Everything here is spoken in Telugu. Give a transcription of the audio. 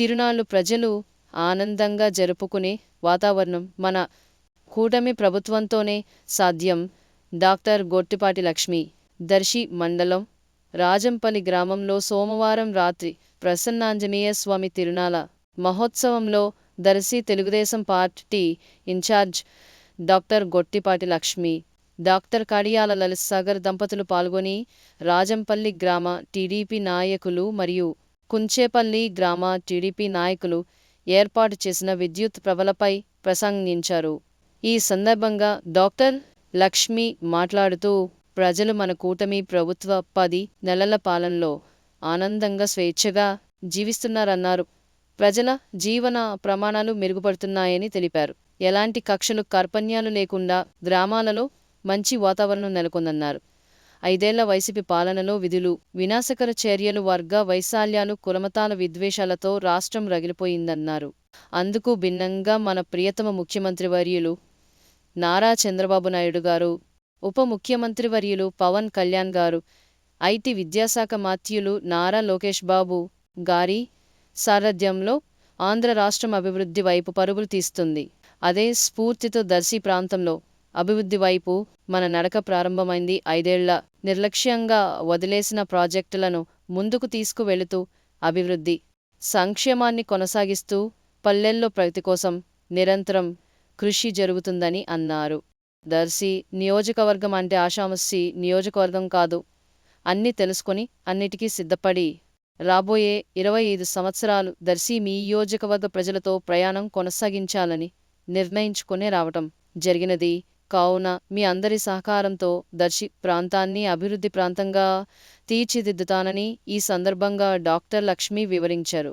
తిరునాళ్ళు ప్రజలు ఆనందంగా జరుపుకునే వాతావరణం మన కూటమి ప్రభుత్వంతోనే సాధ్యం. డాక్టర్ గొట్టిపాటి లక్ష్మి దర్శి మండలం రాజంపల్లి గ్రామంలో సోమవారం రాత్రి ప్రసన్నాంజనేయ స్వామి తిరునాల మహోత్సవంలో Darsi Telugu Desam party incharge doctor Gottipati Lakshmi doctor Kadiyala Lalit Sagar దంపతులు పాల్గొని రాజంపల్లి గ్రామ టీడీపీ నాయకులు మరియు కుంచేపల్లి గ్రామ టీడీపీ నాయకులు ఏర్పాటు చేసిన విద్యుత్ ప్రబలపై ప్రసంగించారు. ఈ సందర్భంగా డాక్టర్ లక్ష్మి మాట్లాడుతూ ప్రజలు మన కూటమి ప్రభుత్వ పది నెలల పాలనలో ఆనందంగా స్వేచ్ఛగా జీవిస్తున్నారన్నారు. ప్రజల జీవన ప్రమాణాలు మెరుగుపడుతున్నాయని తెలిపారు. ఎలాంటి కక్షలు కార్పణ్యాలు లేకుండా గ్రామాలలో మంచి వాతావరణం నెలకొందన్నారు. ఐదేళ్ళ వైసీపీ పాలనలో విధులు. వినాశకర చర్యలు వర్గ వైశాల్యాలు కులమతాల విద్వేషాలతో రాష్ట్రం రగిలిపోయిందన్నారు. అందుకు భిన్నంగా మన ప్రియతమ ముఖ్యమంత్రి వర్యులు నారా చంద్రబాబు నాయుడు గారు ఉప ముఖ్యమంత్రి వర్యులు పవన్ కళ్యాణ్ గారు ఐటీ విద్యాశాఖ మాత్యులు నారా లోకేష్ బాబు గారి సారథ్యంలో ఆంధ్ర రాష్ట్రం అభివృద్ధి వైపు పరుగులు తీస్తుంది. అదే స్ఫూర్తితో దర్శి ప్రాంతంలో అభివృద్ధి వైపు మన నడక ప్రారంభమైంది. ఐదేళ్ళ నిర్లక్ష్యంగా వదిలేసిన ప్రాజెక్టులను ముందుకు తీసుకువెళుతూ అభివృద్ధి సంక్షేమాన్ని కొనసాగిస్తూ పల్లెల్లో ప్రగతి కోసం నిరంతరం కృషి జరుగుతుందని అన్నారు. దర్శి నియోజకవర్గం అంటే ఆషామస్సి నియోజకవర్గం కాదు. అన్నీ తెలుసుకొని అన్నిటికీ సిద్ధపడి రాబోయే ఇరవై ఐదు సంవత్సరాలు దర్శి మీ నియోజకవర్గ ప్రజలతో ప్రయాణం కొనసాగించాలని నిర్ణయించుకునే రావటం జరిగినది. కావున మీ అందరి సహకారంతో దర్శి ప్రాంతాన్ని అభివృద్ధి ప్రాంతంగా తీర్చిదిద్దుతానని ఈ సందర్భంగా డాక్టర్ లక్ష్మి వివరించారు.